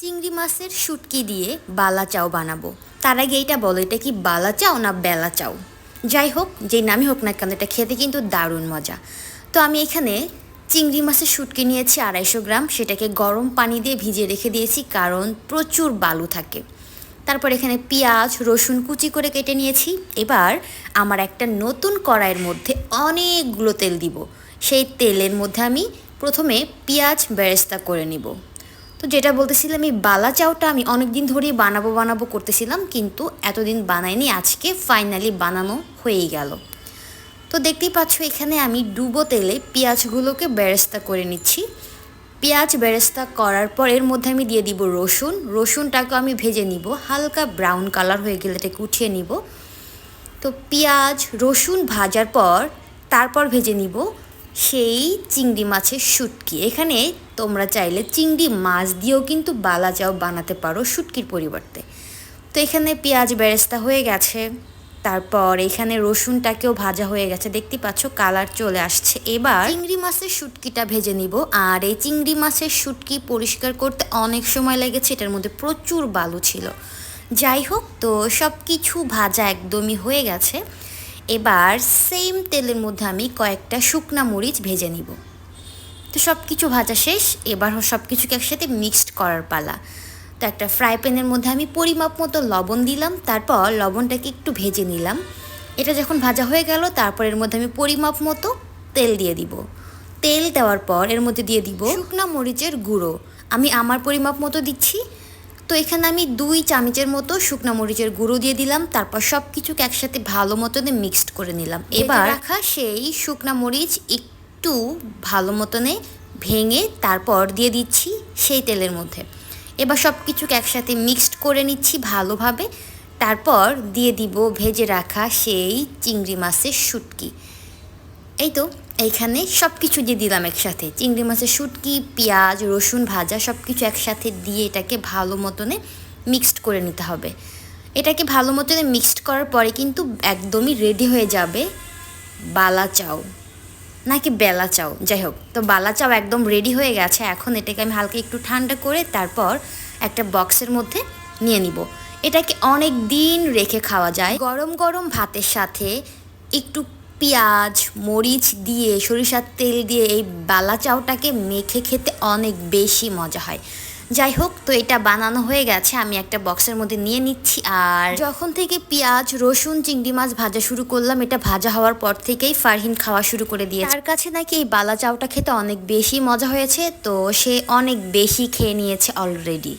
চিংড়ি মাছের শুটকি দিয়ে বালা চাও বানাবো। তার আগে এইটা বলো, এটা কি বালা চাও না বেলা চাও? যাই হোক, যেই নামই হোক না কেন, এটা খেতে কিন্তু দারুণ মজা। তো আমি এখানে চিংড়ি মাছের শুটকি নিয়েছি আড়াইশো গ্রাম, সেটাকে গরম পানি দিয়ে ভিজিয়ে রেখে দিয়েছি, কারণ প্রচুর বালু থাকে। তারপর এখানে পেঁয়াজ, রসুন কুচি করে কেটে নিয়েছি। এবার আমার একটা নতুন কড়াইয়ের মধ্যে অনেকগুলো তেল দিব। সেই তেলের মধ্যে আমি প্রথমে পেঁয়াজ বেরেস্তা করে নিব। তো যেটা বলতেছিলাম, এই বালা চাউটা আমি অনেক দিন ধরেই বানাবো বানাবো করতেছিলাম, কিন্তু এতদিন বানাইনি, আজকে ফাইনালি বানানো হয়েই গেল। তো দেখতেই পাচ্ছ, এখানে আমি ডুবো তেলে পেঁয়াজগুলোকে বেরেস্তা করে নিচ্ছি। পেঁয়াজ বেরেস্তা করার পর এর মধ্যে আমি দিয়ে দিব রসুন। রসুনটাকে আমি ভেজে নিব, হালকা ব্রাউন কালার হয়ে গেলে এটাকে উঠিয়ে নিব। তো পেঁয়াজ, রসুন ভাজার পর তারপর ভেজে নিব। সেই চিংড়ি মাছের শুটকি। এখানে তোমরা চাইলে চিংড়ি মাছ দিয়েও কিন্তু বালা চাও বানাতে পারো শুটকির পরিবর্তে। তো এখানে পেঁয়াজ বেরেস্তা হয়ে গেছে। তারপর এখানে রসুনটাকেও ভাজা হয়ে গেছে। দেখতে পাচ্ছ কালার চলে আসছে। এবার চিংড়ি মাছের শুটকিটা ভেজে নিব। আর এই চিংড়ি মাছের শুটকি পরিষ্কার করতে অনেক সময় লেগেছে। এটার মধ্যে প্রচুর বালু ছিল। যাই হোক, তো সব কিছু ভাজা একদমই হয়ে গেছে। এবার সেম তেলের মধ্যে আমি কয়েকটা শুকনা মরিচ ভেজে নিব। তো সব কিছু ভাজা শেষ এবার সব কিছুকে একসাথে মিক্সড করার পালা। তো একটা ফ্রাই প্যানের মধ্যে আমি পরিমাপ মতো লবণ দিলাম তারপর লবণটাকে একটু ভেজে নিলাম। এটা যখন ভাজা হয়ে গেল তারপর এর মধ্যে আমি পরিমাপ মতো তেল দিয়ে দিব। তেল দেওয়ার পর এর মধ্যে দিয়ে দিব শুকনা মরিচের গুঁড়ো। আমি আমার পরিমাপ মতো দিচ্ছি তো এখানে আমি দুই চামচের মতো শুকনো মরিচের গুঁড়ো দিয়ে দিলাম তারপর সব কিছুকে একসাথে ভালো মতনে মিক্সড করে নিলাম। এবার রাখা সেই শুকনো মরিচ একটু ভালো মতনে ভেঙে তারপর দিয়ে দিচ্ছি সেই তেলের মধ্যে। এবার সব কিছুকে একসাথে মিক্সড করে নিচ্ছি ভালোভাবে। তারপর দিয়ে দিব ভেজে রাখা সেই চিংড়ি মাছের শুটকি। এই তো, এইখানে সব কিছু দিয়ে দিলাম একসাথে। চিংড়ি মাছের শুটকি, পেঁয়াজ, রসুন ভাজা সব কিছু একসাথে দিয়ে এটাকে ভালো মতনে মিক্সড করে নিতে হবে। এটাকে ভালো মতনে মিক্সড করার পরে কিন্তু একদমই রেডি হয়ে যাবে বালা চাও, নাকি বেলা চাও, যাই হোক। তো বালা চাও একদম রেডি হয়ে গেছে, এখন এটাকে আমি হালকা একটু ঠান্ডা করে তারপর একটা বক্সের মধ্যে নিয়ে নিব। এটাকে অনেক দিন রেখে খাওয়া যায়। গরম গরম ভাতের সাথে একটু পেঁয়াজ, মরিচ দিয়ে, সরিষার তেল দিয়ে এই বালা চাউটাকে মেখে খেতে অনেক বেশি মজা হয়। যাই হোক, তো এটা বানানো হয়ে গেছে, আমি একটা বক্সের মধ্যে নিয়ে নিচ্ছি। আর যখন থেকে পেঁয়াজ, রসুন, চিংড়ি মাছ ভাজা শুরু করলাম, এটা ভাজা হওয়ার পর থেকেই ফারহিন খাওয়া শুরু করে দিয়েছে। তার কাছে নাকি এই বালা চাউটা খেতে অনেক বেশি মজা হয়েছে, তো সে অনেক বেশি খেয়ে নিয়েছে অলরেডি